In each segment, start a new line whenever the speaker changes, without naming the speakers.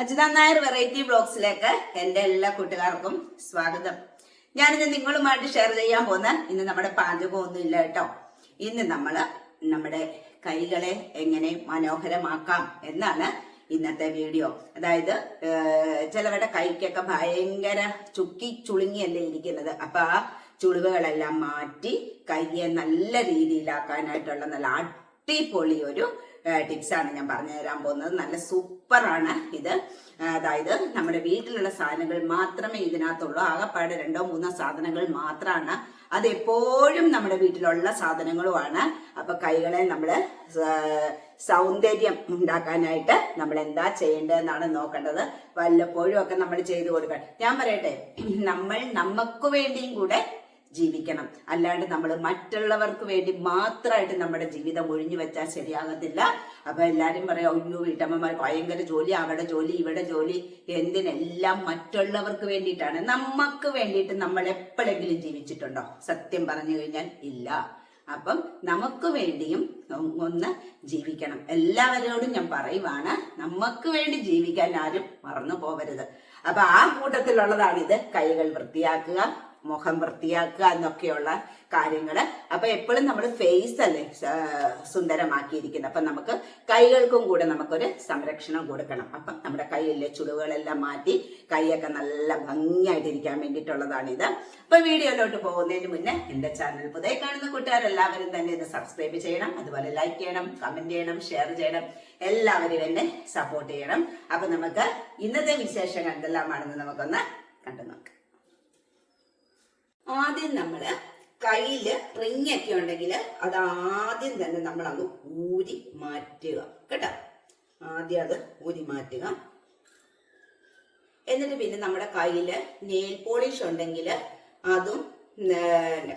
Ajitha Nair variety ബ്ലോഗ്സിലേക്ക് എന്റെ എല്ലാ കൂട്ടുകാർക്കും സ്വാഗതം. ഞാനിന്ന് നിങ്ങളുമായിട്ട് ഷെയർ ചെയ്യാൻ പോകുന്ന ഇന്ന് നമ്മുടെ പാചകമൊന്നും ഇല്ല കേട്ടോ. ഇന്ന് നമ്മൾ നമ്മുടെ കൈകളെ എങ്ങനെ മനോഹരമാക്കാം എന്നാണ് ഇന്നത്തെ വീഡിയോ അതായത് ചിലവരുടെ കൈക്കൊക്കെ ഭയങ്കര ചുക്കി ചുളുങ്ങിയല്ലേ ഇരിക്കുന്നത്. അപ്പൊ ആ ചുളിവുകളെല്ലാം മാറ്റി കൈയെ നല്ല രീതിയിലാക്കാനായിട്ടുള്ള നല്ല അടിപൊളി ഒരു ടിപ്സ് ആണ് ഞാൻ പറഞ്ഞു തരാൻ പോകുന്നത്. നല്ല സൂപ്പറാണ് ഇത്. അതായത് നമ്മുടെ വീട്ടിലുള്ള സാധനങ്ങൾ മാത്രമേ ഇതിനകത്തുള്ളൂ. ആകെപ്പാടെ രണ്ടോ മൂന്നോ സാധനങ്ങൾ മാത്രമാണ് അത് എപ്പോഴും നമ്മുടെ വീട്ടിലുള്ള സാധനങ്ങളുമാണ്. അപ്പൊ കൈകളെ നമ്മൾ സൗന്ദര്യം ഉണ്ടാക്കാനായിട്ട് നമ്മൾ എന്താ ചെയ്യേണ്ടതെന്നാണ് നോക്കേണ്ടത്. വല്ലപ്പോഴും ഒക്കെ നമ്മൾ ചെയ്തു കൊടുക്കണം ഞാൻ പറയട്ടെ നമ്മൾ നമുക്ക് വേണ്ടിയും കൂടെ ജീവിക്കണം. അല്ലാണ്ട് നമ്മൾ മറ്റുള്ളവർക്ക് വേണ്ടി മാത്രമായിട്ട് നമ്മുടെ ജീവിതം ഒഴിഞ്ഞു വെച്ചാൽ ശരിയാകത്തില്ല. അപ്പൊ എല്ലാരും പറയാം അയ്യോ വീട്ടമ്മമാർ ഭയങ്കര ജോലി അവിടെ ജോലി ഇവിടെ ജോലി. എന്തിനെല്ലാം മറ്റുള്ളവർക്ക് വേണ്ടിയിട്ടാണ്. നമുക്ക് വേണ്ടിയിട്ട് നമ്മൾ എപ്പോഴെങ്കിലും ജീവിച്ചിട്ടുണ്ടോ? സത്യം പറഞ്ഞു കഴിഞ്ഞാൽ ഇല്ല. അപ്പം നമുക്ക് വേണ്ടിയും ഒന്ന് ജീവിക്കണം. എല്ലാവരോടും ഞാൻ പറയുവാണ് നമുക്ക് വേണ്ടി ജീവിക്കാൻ ആരും മറന്നു പോവരുത്. അപ്പൊ ആ കൂട്ടത്തിലുള്ളതാണ് ഇത് കൈകൾ വൃത്തിയാക്കുക മുഖം വൃത്തിയാക്കുക എന്നൊക്കെയുള്ള കാര്യങ്ങൾ. അപ്പൊ എപ്പോഴും നമ്മൾ ഫേസ് അല്ലേ സുന്ദരമാക്കിയിരിക്കുന്നത്. അപ്പൊ നമുക്ക് കൈകൾക്കും കൂടെ നമുക്കൊരു സംരക്ഷണം കൊടുക്കണം. അപ്പം നമ്മുടെ കൈയിലെ ചുളിവുകളെല്ലാം മാറ്റി കൈയൊക്കെ നല്ല ഭംഗിയായിട്ടിരിക്കാൻ വേണ്ടിയിട്ടുള്ളതാണ് ഇത് അപ്പൊ വീഡിയോയിലോട്ട് പോകുന്നതിന് മുന്നേ എന്റെ ചാനൽ പുതിയ കാണുന്ന കൂട്ടുകാരെല്ലാവരും തന്നെ ഇത് സബ്സ്ക്രൈബ് ചെയ്യണം. അതുപോലെ ലൈക്ക് ചെയ്യണം കമന്റ് ചെയ്യണം ഷെയർ ചെയ്യണം. എല്ലാവരും എന്നെ സപ്പോർട്ട് ചെയ്യണം. അപ്പൊ നമുക്ക് ഇന്നത്തെ വിശേഷങ്ങൾ എന്തെല്ലാമാണെന്ന് നമുക്കൊന്ന് കണ്ടു നോക്കാം ആദ്യം നമ്മൾ കയ്യിൽ റിങ് ഒക്കെ ഉണ്ടെങ്കിൽ അത് ആദ്യം തന്നെ നമ്മൾ അത് ഊരി മാറ്റുക. കേട്ടോ? ആദ്യം അത് ഊരി മാറ്റുക. എന്നിട്ട് പിന്നെ നമ്മുടെ കയ്യിൽ നെയിൽ പോളിഷ് ഉണ്ടെങ്കിൽ അതും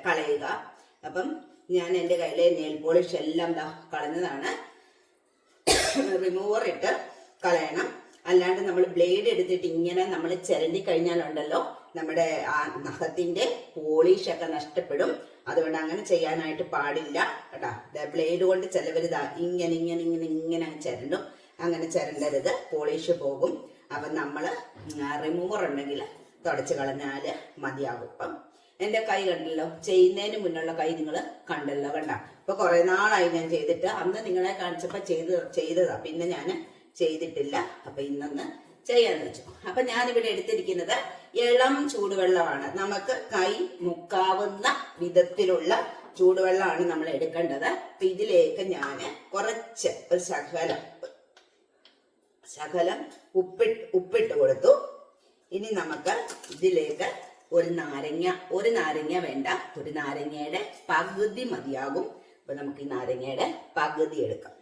കളയുക. അപ്പം ഞാൻ എന്റെ കയ്യിലെ നെയിൽ പോളിഷ് എല്ലാം കളഞ്ഞതാണ്. റിമൂവർ ഇട്ട് കളയണം. അല്ലാണ്ട് നമ്മൾ ബ്ലേഡ് എടുത്തിട്ട് ഇങ്ങനെ നമ്മൾ ചിരണ്ടി കഴിഞ്ഞാലുണ്ടല്ലോ നമ്മുടെ ആ നഖത്തിന്റെ പോളിഷ് ഒക്കെ നഷ്ടപ്പെടും. അതുകൊണ്ട് അങ്ങനെ ചെയ്യാനായിട്ട് പാടില്ല കേട്ടാ. ബ്ലേഡ് കൊണ്ട് ചിലവരുതാ ഇങ്ങനെ ഇങ്ങനെ ഇങ്ങനെ ഇങ്ങനെ ചിരണ്ടും. അങ്ങനെ ചിരണ്ടരുത് പോളിഷ് പോകും. അപ്പൊ നമ്മൾ റിമൂവർ ഉണ്ടെങ്കിൽ തുടച്ച് കളഞ്ഞാൽ മതിയാകും. അപ്പം എന്റെ കൈ കണ്ടല്ലോ ചെയ്യുന്നതിന് മുന്നുള്ള കൈ നിങ്ങൾ കണ്ടല്ലോ കണ്ട? ഇപ്പൊ കുറെ നാളായി ഞാൻ ചെയ്തിട്ട് അന്ന് നിങ്ങളെ കാണിച്ചപ്പോ ചെയ്ത് ചെയ്തതാ. പിന്നെ ഞാൻ ചെയ്തിട്ടില്ല. അപ്പൊ ഇന്നൊന്ന് ചെയ്യാന്ന് വെച്ചു. അപ്പൊ ഞാനിവിടെ എടുത്തിരിക്കുന്നത് ഇളം ചൂടുവെള്ളമാണ്. നമുക്ക് കൈ മുക്കാവുന്ന വിധത്തിലുള്ള ചൂടുവെള്ളമാണ് നമ്മൾ എടുക്കേണ്ടത്. അപ്പൊ ഇതിലേക്ക് ഞാൻ കുറച്ച് ഒരു ശകലം ശകലം ഉപ്പിട്ട് ഉപ്പിട്ട് കൊടുത്തു. ഇനി നമുക്ക് ഇതിലേക്ക് ഒരു നാരങ്ങ ഒരു നാരങ്ങ വേണ്ട. ഒരു നാരങ്ങയുടെ പകുതി മതിയാകും. അപ്പൊ നമുക്ക് ഈ നാരങ്ങയുടെ പകുതി എടുക്കാം.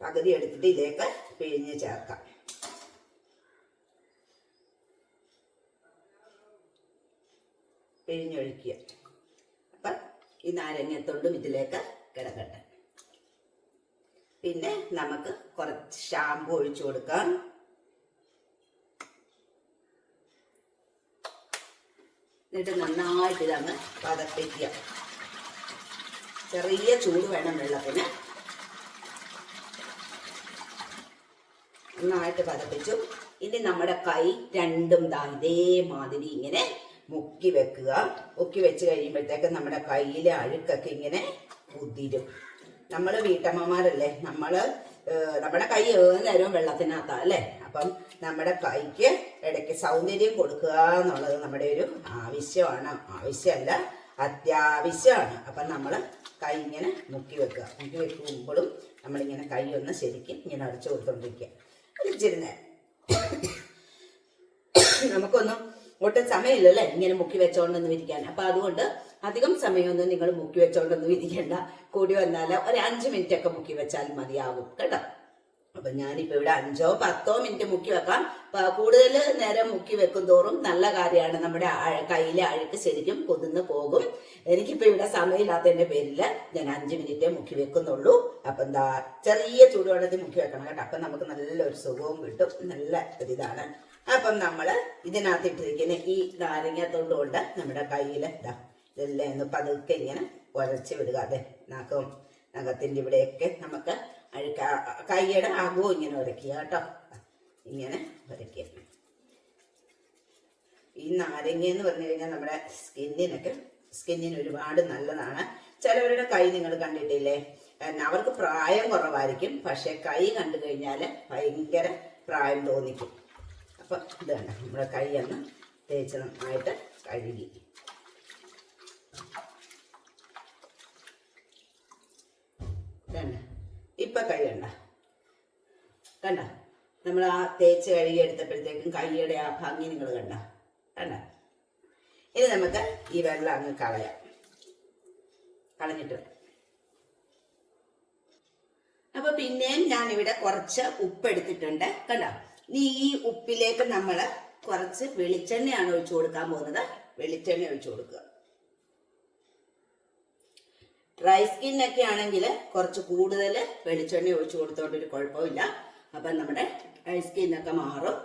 പകുതി എടുത്തിട്ട് ഇതിലേക്ക് പിഴിഞ്ഞ് ചേർക്കാം. പിഴിഞ്ഞൊഴിക്കുക. അപ്പം ഈ നാരങ്ങത്തൊണ്ടും ഇതിലേക്ക് കിടക്കട്ടെ. പിന്നെ നമുക്ക് കുറച്ച് ഷാമ്പു ഒഴിച്ചു കൊടുക്കാം. എന്നിട്ട് നന്നായിട്ട് ഇതങ്ങ് പതപ്പിക്കുക. ചെറിയ ചൂട് വേണം വെള്ളത്തിന്. നന്നായിട്ട് പതപ്പിച്ചു. ഇനി നമ്മുടെ കൈ രണ്ടും ദാ ഇതേമാതിരി ഇങ്ങനെ മുക്കി വെക്കുക. മുക്കി വെച്ച് കഴിയുമ്പോഴത്തേക്ക് നമ്മുടെ കയ്യിലെ അഴുക്കൊക്കെ ഇങ്ങനെ കുതിരും. നമ്മൾ വീട്ടമ്മമാരല്ലേ? നമ്മൾ ഏഹ്, നമ്മുടെ കൈ ഏത് നേരവും വെള്ളത്തിനകത്താ അല്ലേ? അപ്പം നമ്മുടെ കൈക്ക് ഇടയ്ക്ക് സൗന്ദര്യം കൊടുക്കുക എന്നുള്ളത് നമ്മുടെ ഒരു ആവശ്യമാണ്. ആവശ്യമല്ല അത്യാവശ്യമാണ്. അപ്പം നമ്മൾ കൈ ഇങ്ങനെ മുക്കി വെക്കുക. മുക്കി വെക്കുമ്പോഴും നമ്മളിങ്ങനെ കൈ ഒന്ന് ശരിക്കും ഇങ്ങനെ അടച്ചു കൊടുത്തോണ്ടിരിക്കുക. ഇച്ചിരുന്നേ നമുക്കൊന്നും ഒട്ടും സമയമില്ലല്ലേ ഇങ്ങനെ മുക്കി വെച്ചോണ്ടൊന്നും ഇരിക്കാൻ. അപ്പൊ അതുകൊണ്ട് അധികം സമയമൊന്നും നിങ്ങൾ മുക്കി വെച്ചോണ്ടൊന്നും ഇരിക്കണ്ട. കൂടി വന്നാൽ ഒരു അഞ്ച് മിനിറ്റ് ഒക്കെ മുക്കി വെച്ചാൽ മതിയാകും. കേട്ടോ? അപ്പൊ ഞാനിപ്പോ ഇവിടെ അഞ്ചോ പത്തോ മിനിറ്റ് മുക്കി വെക്കാം. കൂടുതൽ നേരം മുക്കി വെക്കും തോറും നല്ല കാര്യമാണ്. നമ്മുടെ കയ്യിലെ അഴുക്ക് ശരിക്കും കൊതിന്ന് പോകും. എനിക്കിപ്പോ ഇവിടെ സമയമില്ലാത്തതിന്റെ പേരിൽ ഞാൻ അഞ്ച് മിനിറ്റേ മുക്കി വെക്കുന്നുള്ളൂ. അപ്പൊ എന്താ ചെറിയ ചൂടുവെള്ളത്തിൽ മുക്കി വെക്കണം കേട്ടോ. അപ്പൊ നമുക്ക് നല്ലൊരു സുഖവും കിട്ടും. നല്ല ഒരിതാണ് അപ്പം നമ്മൾ ഇതിനകത്ത് ഇട്ടിരിക്കുന്ന ഈ നാരങ്ങാത്തോണ്ട് കൊണ്ട് നമ്മുടെ കയ്യിൽ ഇതാ ഇതെല്ലാം ഒന്ന് പതുക്കെ ഇങ്ങനെ ഉരച്ച് വിടുക. അതെ നാക്കും നഖത്തിന്റെ ഇവിടെയൊക്കെ നമുക്ക് കൈയുടെ അകവും ഇങ്ങനെ ഉരയ്ക്കുക കേട്ടോ. ഇങ്ങനെ ഉരയ്ക്കുക ഈ നാരങ്ങ എന്ന് പറഞ്ഞു കഴിഞ്ഞാൽ നമ്മുടെ സ്കിന്നിനൊക്കെ സ്കിന്നിന് ഒരുപാട് നല്ലതാണ്. ചിലവരുടെ കൈ നിങ്ങൾ കണ്ടിട്ടില്ലേ? അവർക്ക് പ്രായം കുറവായിരിക്കും. പക്ഷെ കൈ കണ്ടു കഴിഞ്ഞാൽ ഭയങ്കര പ്രായം തോന്നിക്കും. അപ്പം ഇതാണ് നമ്മുടെ കൈ ഒന്ന് തേച്ച് കഴുകി. കണ്ട ഇപ്പം കൈ കണ്ട? നമ്മൾ ആ തേച്ച് കഴുകി എടുത്തപ്പോഴത്തേക്കും കൈയുടെ ആ ഭംഗി നിങ്ങൾ കണ്ട. കണ്ട? ഇനി നമുക്ക് ഈ വെള്ളം അങ്ങ് കളയാം. കളഞ്ഞിട്ട്. അപ്പൊ പിന്നെയും ഞാൻ ഇവിടെ കുറച്ച് ഉപ്പ് എടുത്തിട്ടുണ്ട് കണ്ടോ? ഇനി ഈ ഉപ്പിലേക്ക് നമ്മൾ കുറച്ച് വെളിച്ചെണ്ണയാണ് ഒഴിച്ചു കൊടുക്കാൻ പോകുന്നത്. വെളിച്ചെണ്ണ ഒഴിച്ചു കൊടുക്കുക. ഡ്രൈ സ്കിന്നൊക്കെ ആണെങ്കിൽ കുറച്ച് കൂടുതൽ വെളിച്ചെണ്ണ ഒഴിച്ചു കൊടുത്തോണ്ട് ഒരു കുഴപ്പമില്ല. അപ്പം നമ്മുടെ ഡ്രൈ സ്കിന്നൊക്കെ മാറും.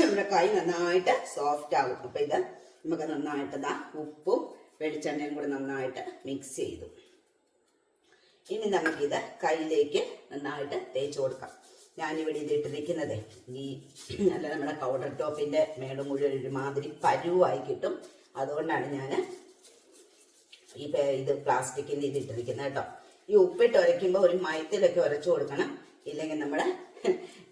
നമ്മുടെ കൈ നന്നായിട്ട് സോഫ്റ്റ് ആകും അപ്പം ഇത് നമുക്ക് നന്നായിട്ട് ദാ ഉപ്പും വെളിച്ചെണ്ണയും കൂടി നന്നായിട്ട് മിക്സ് ചെയ്തു. ഇനി നമുക്കിത് കയ്യിലേക്ക് നന്നായിട്ട് തേച്ച് കൊടുക്കാം. ഞാനിവിടെ ഇത് ഇട്ടിരിക്കുന്നതേ ഈ നല്ല നമ്മുടെ കൗണ്ടർ ടോപ്പിന്റെ മേട് മുഴുവൻ ഒരുമാതിരി പരുവായി കിട്ടും. അതുകൊണ്ടാണ് ഞാൻ ഈ ഇത് പ്ലാസ്റ്റിക്കിന്റെ ഇത് ഇട്ടിരിക്കുന്നത് കേട്ടോ. ഈ ഉപ്പിട്ട് ഉരയ്ക്കുമ്പോൾ ഒരു മയത്തിലൊക്കെ ഉരച്ചു കൊടുക്കണം. ഇല്ലെങ്കിൽ നമ്മുടെ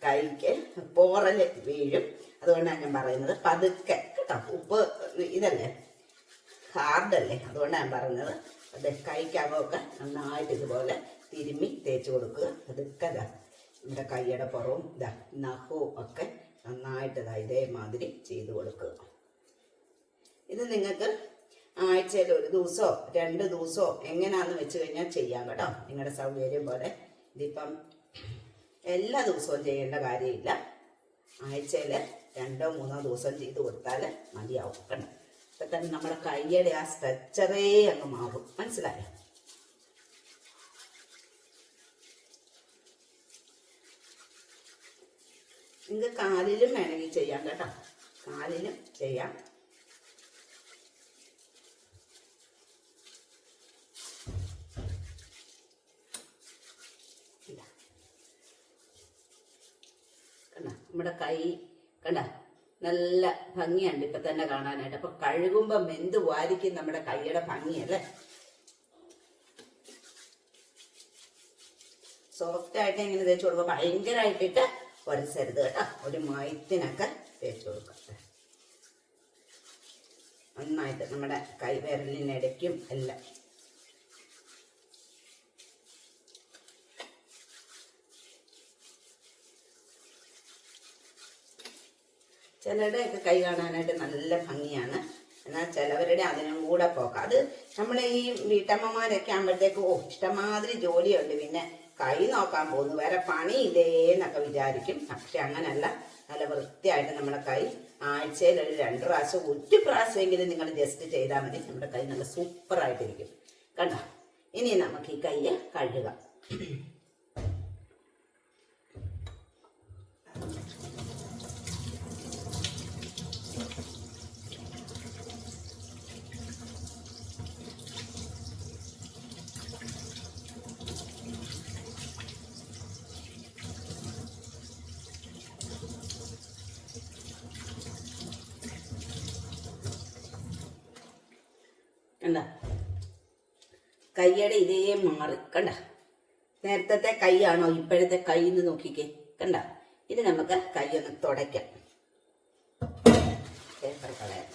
കൈക്ക് പോറൽ വീഴും. അതുകൊണ്ടാണ് ഞാൻ പറയുന്നത്. പതുക്കെ കേട്ടോ. ഉപ്പ് ഇതല്ലേ? ഹാർഡല്ലേ? അതുകൊണ്ടാണ് ഞാൻ പറയുന്നത്. അത് കൈക്കകമൊക്കെ നന്നായിട്ട് ഇതുപോലെ തിരുമ്മി തേച്ച് കൊടുക്കുക. പതുക്കെ ഇതാ നമ്മുടെ കൈയുടെ പുറവും ഇതാ നഖവും ഒക്കെ നന്നായിട്ട് ഇതാ ഇതേമാതിരി ചെയ്ത് കൊടുക്കുക. ഇത് നിങ്ങൾക്ക് ആഴ്ചയിൽ ഒരു ദിവസമോ രണ്ട് ദിവസമോ എങ്ങനെയാണെന്ന് വെച്ച് കഴിഞ്ഞാൽ ചെയ്യാം കേട്ടോ. നിങ്ങളുടെ സൗകര്യം പോലെ. ഇതിപ്പം എല്ലാ ദിവസവും ചെയ്യേണ്ട കാര്യമില്ല. ആഴ്ചയിൽ രണ്ടോ മൂന്നോ ദിവസം ചെയ്ത് കൊടുത്താൽ മതിയാവും കേട്ടോ. ഇപ്പം തന്നെ നമ്മുടെ കയ്യുടെ ആ സ്ട്രെച്ചറേ അങ്ങ് മാറും. മനസ്സിലായോ? നിങ്ങൾക്ക് കാലിലും വേണമെങ്കിൽ ചെയ്യാം കേട്ടോ. കാലിലും ചെയ്യാം ഇതാ. കണ്ട നമ്മുടെ കൈ കണ്ട നല്ല ഭംഗിയുണ്ട് ഇപ്പൊ തന്നെ കാണാനായിട്ട്. അപ്പൊ കഴുകുമ്പം എന്ത് വാരിക്കും നമ്മുടെ കൈയുടെ ഭംഗിയല്ലേ സോഫ്റ്റ് ആയിട്ട് ഇങ്ങനെ തേച്ച് കൊടുക്കുക ഭയങ്കരമായിട്ടിട്ട് ഉരസരുത് കേട്ടോ. ഒരു മയത്തിനൊക്കെ തേച്ച് കൊടുക്കുക നന്നായിട്ട് നമ്മുടെ കൈ വിരലിനിടയ്ക്കും എല്ലാം. ചിലരുടെയൊക്കെ കൈ കാണാനായിട്ട് നല്ല ഭംഗിയാണ്. എന്നാൽ ചിലവരുടെ അതിനും കൂടെ പോക്കാം. അത് നമ്മളെ ഈ വീട്ടമ്മമാരൊക്കെ ആകുമ്പോഴത്തേക്ക് ഓ ഇഷ്ടമാതിരി ജോലിയുണ്ട്. പിന്നെ കൈ നോക്കാൻ പോകുന്നു. വേറെ പണിയില്ലേ എന്നൊക്കെ വിചാരിക്കും. പക്ഷെ അങ്ങനല്ല. നല്ല വൃത്തിയായിട്ട് നമ്മുടെ കൈ ആഴ്ചയിൽ ഒരു രണ്ട് പ്രാവശ്യം ഒരു പ്രാവശ്യമെങ്കിലും നിങ്ങൾ ജസ്റ്റ് ചെയ്താൽ മതി. നമ്മുടെ കൈ നല്ല സൂപ്പറായിട്ടിരിക്കും. കണ്ടോ? ഇനി നമുക്ക് ഈ കൈ കഴുകാം. കണ്ട? കൈയുടെ ഇതേ മാറി. കണ്ട? നേരത്തെ കൈയാണോ ഇപ്പോഴത്തെ കൈ എന്ന് നോക്കിക്കേ. കണ്ട? ഇത് നമുക്ക് കൈ ഒന്ന് തുടയ്ക്കാം പേപ്പർ കളയാം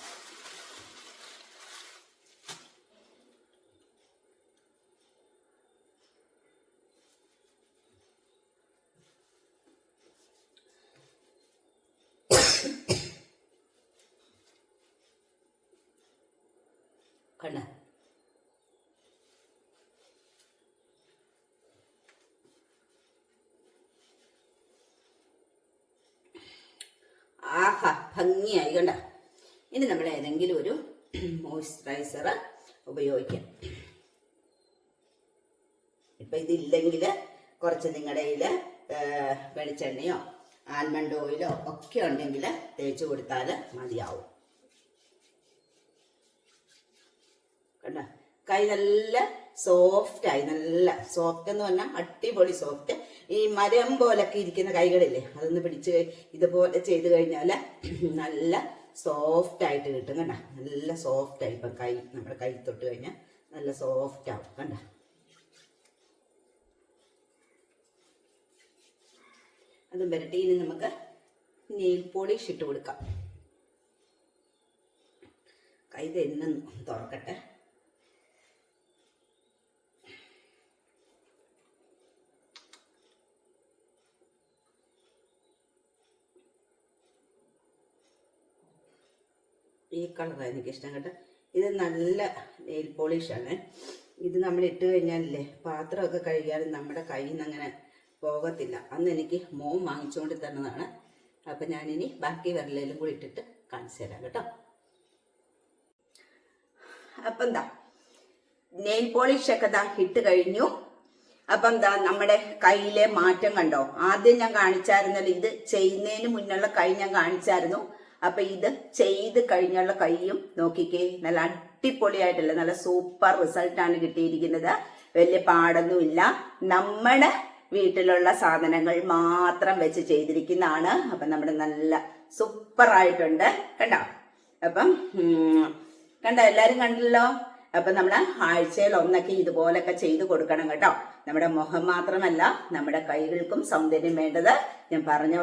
കണ്ട ആഹാ ഭംഗിയായി കണ്ട. ഇനി നമ്മൾ ഏതെങ്കിലും ഒരു മോയ്സ്ചറൈസർ ഉപയോഗിക്കാം. ഇപ്പൊ ഇതില്ലെങ്കിൽ കുറച്ച് നിങ്ങളുടെ കയ്യിൽ വെളിച്ചെണ്ണയോ ആൽമണ്ട് ഓയിലോ ഒക്കെ ഉണ്ടെങ്കിൽ തേച്ച് കൊടുത്താൽ മതിയാവും. കൈ നല്ല സോഫ്റ്റ് ആയി നല്ല സോഫ്റ്റ് എന്ന് പറഞ്ഞാൽ അടിപൊളി സോഫ്റ്റ് ഈ മരം പോലൊക്കെ ഇരിക്കുന്ന കൈകളില്ലേ അതൊന്ന് പിടിച്ച് ഇതുപോലെ ചെയ്ത് കഴിഞ്ഞാൽ നല്ല സോഫ്റ്റ് ആയിട്ട് കിട്ടും കണ്ട. നല്ല സോഫ്റ്റ് ആയി ഇപ്പം കൈ നമ്മുടെ കൈ തൊട്ട് കഴിഞ്ഞാൽ നല്ല സോഫ്റ്റ് ആവും കണ്ട. അതും വരട്ടെ ഇനി നമുക്ക് നെയിൽ പോളിഷ് ഇട്ട് കൊടുക്കാം. കൈ തന്നെ തുറക്കട്ടെ. ഈ കളറാണ് എനിക്കിഷ്ടം കേട്ടോ. ഇത് നല്ല നെയിൽ പോളിഷാണ്. ഇത് നമ്മൾ ഇട്ട് കഴിഞ്ഞാലല്ലേ പാത്രമൊക്കെ കഴുകിയാലും നമ്മുടെ കയ്യിൽ നിന്ന് അങ്ങനെ പോകത്തില്ല. അന്ന് എനിക്ക് മോൻ വാങ്ങിച്ചുകൊണ്ട് തന്നതാണ്. അപ്പം ഞാനിനി ബാക്കി വിരലിലും കൂടി ഇട്ടിട്ട് കാണിച്ചു തരാം കേട്ടോ. അപ്പം എന്താ? നെയിൽ പോളിഷ് ഒക്കെ ദാ ഇട്ട് കഴിഞ്ഞു. അപ്പം എന്താ നമ്മുടെ കയ്യിലെ മാറ്റം കണ്ടോ? ആദ്യം ഞാൻ കാണിച്ചായിരുന്നല്ലോ ഇത് ചെയ്യുന്നതിന് മുന്നുള്ള കൈ ഞാൻ കാണിച്ചായിരുന്നു. അപ്പൊ ഇത് ചെയ്ത് കഴിഞ്ഞുള്ള കൈയും നോക്കിക്കേ നല്ല അടിപൊളിയായിട്ടുള്ള നല്ല സൂപ്പർ റിസൾട്ടാണ് കിട്ടിയിരിക്കുന്നത്. വലിയ പാടൊന്നുമില്ല. നമ്മുടെ വീട്ടിലുള്ള സാധനങ്ങൾ മാത്രം വെച്ച് ചെയ്തിരിക്കുന്നതാണ്. അപ്പൊ നമ്മുടെ നല്ല സൂപ്പർ ആയിട്ടുണ്ട്. കണ്ടോ? അപ്പം കണ്ട കണ്ടോ? എല്ലാരും കണ്ടല്ലോ അപ്പൊ നമ്മൾ ആഴ്ചയിൽ ഒന്നൊക്കെ ഇതുപോലൊക്കെ ചെയ്തു കൊടുക്കണം കേട്ടോ. നമ്മുടെ മുഖം മാത്രമല്ല നമ്മുടെ കൈകൾക്കും സൗന്ദര്യം വേണ്ടത് ഞാൻ പറഞ്ഞ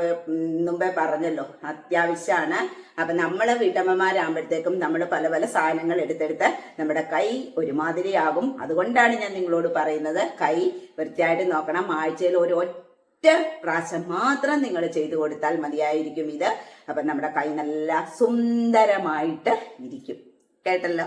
മുമ്പേ പറഞ്ഞല്ലോ അത്യാവശ്യമാണ്. അപ്പൊ നമ്മൾ വീട്ടമ്മമാരാകുമ്പോഴത്തേക്കും നമ്മൾ പല പല സാധനങ്ങൾ എടുത്തെടുത്ത് നമ്മുടെ കൈ ഒരുമാതിരിയാകും. അതുകൊണ്ടാണ് ഞാൻ നിങ്ങളോട് പറയുന്നത് കൈ വൃത്തിയായിട്ട് നോക്കണം. ആഴ്ചയിൽ ഒരു ഒറ്റ പ്രാവശ്യം മാത്രം നിങ്ങൾ ചെയ്തു കൊടുത്താൽ മതിയായിരിക്കും ഇത്. അപ്പൊ നമ്മുടെ കൈ നല്ല സുന്ദരമായിട്ട് ഇരിക്കും. കേട്ടല്ലോ?